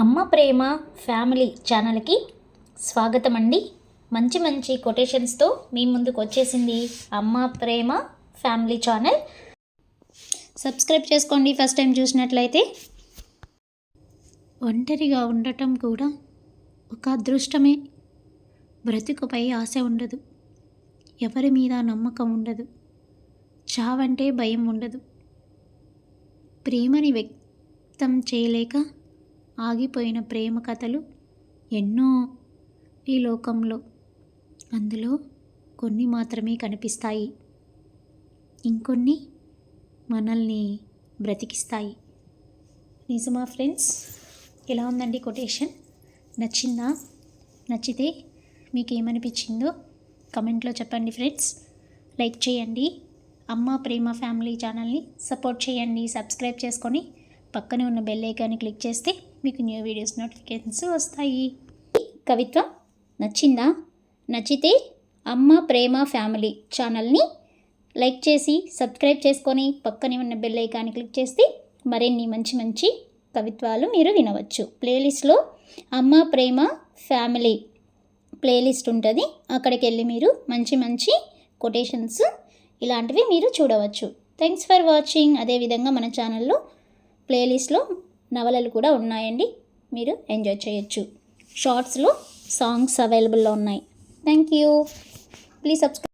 అమ్మ ప్రేమ ఫ్యామిలీ ఛానల్కి స్వాగతం అండి మంచి మంచి కొటేషన్స్తో మీ ముందుకు వచ్చేసింది Amma Prema family channel. Subscribe చేసుకోండి ఫస్ట్ టైం చూసినట్లయితే. ఒంటరిగా ఉండటం కూడా ఒక అదృష్టమే. బ్రతుకుపై ఆశ ఉండదు. ఎవరి మీద నమ్మకం ఉండదు. చావంటే భయం ఉండదు. ప్రేమని వ్యక్తం చేయలేక ఆగిపోయిన ప్రేమ కథలు ఎన్నో ఈ లోకంలో. అందులో కొన్ని మాత్రమే కనిపిస్తాయి. ఇంకొన్ని మనల్ని బ్రతికిస్తాయి. నిజమా ఫ్రెండ్స్? ఎలా ఉందండి కొటేషన్? నచ్చిందా? నచ్చితే మీకు ఏమనిపించిందో కమెంట్లో చెప్పండి ఫ్రెండ్స్. లైక్ చేయండి. అమ్మ ప్రేమ ఫ్యామిలీ ఛానల్ని సపోర్ట్ చేయండి. సబ్స్క్రైబ్ చేసుకొని పక్కనే ఉన్న బెల్ ఐకాన్ని క్లిక్ చేస్తే మీకు న్యూ వీడియోస్ నోటిఫికేషన్స్ వస్తాయి. కవిత్వం నచ్చిందా? నచ్చితే అమ్మ ప్రేమ ఫ్యామిలీ ఛానల్ని లైక్ చేసి సబ్స్క్రైబ్ చేసుకొని పక్కనే ఉన్న బెల్ ఐకాన్ని క్లిక్ చేస్తే మరిన్ని మంచి మంచి కవిత్వాలు మీరు వినవచ్చు. ప్లేలిస్ట్లో అమ్మ ప్రేమ ఫ్యామిలీ ప్లేలిస్ట్ ఉంటుంది. అక్కడికి వెళ్ళి మీరు మంచి మంచి కొటేషన్స్ ఇలాంటివి మీరు చూడవచ్చు. థ్యాంక్స్ ఫర్ వాచింగ్ అదేవిధంగా మన ఛానల్లో ప్లేలిస్ట్లో నవలలు కూడా ఉన్నాయండి. మీరు ఎంజాయ్ చేయొచ్చు. షార్ట్స్లో సాంగ్స్ అవైలబుల్లో ఉన్నాయి. Thank you please subscribe